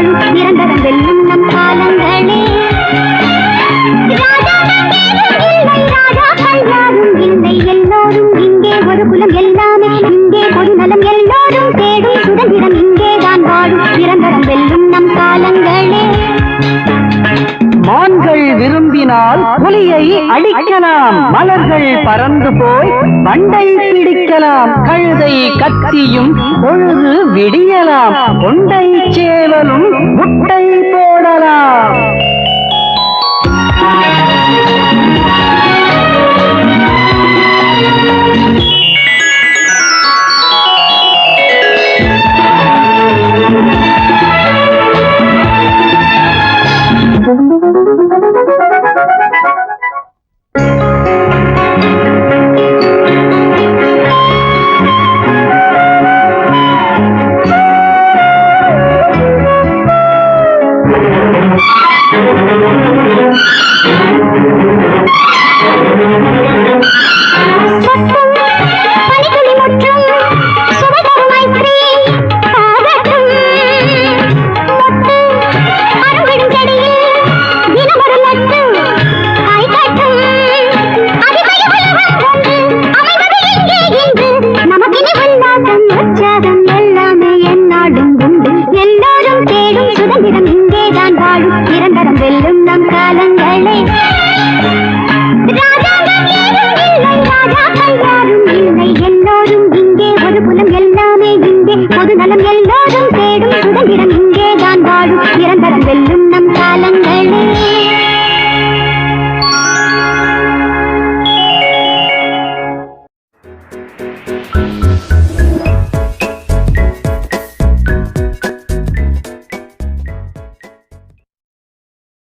நிரந்தரம் வெல்லும் விரும்பினால் புலியை அடிக்கலாம் மலர்கள் பறந்து போய் வண்டை பிடிக்கலாம். கழுதை கத்தியும் பொழுது விடியலாம். கொண்டை சேவலும் முட்டை போடலாம். ஞானம் எல்லாம்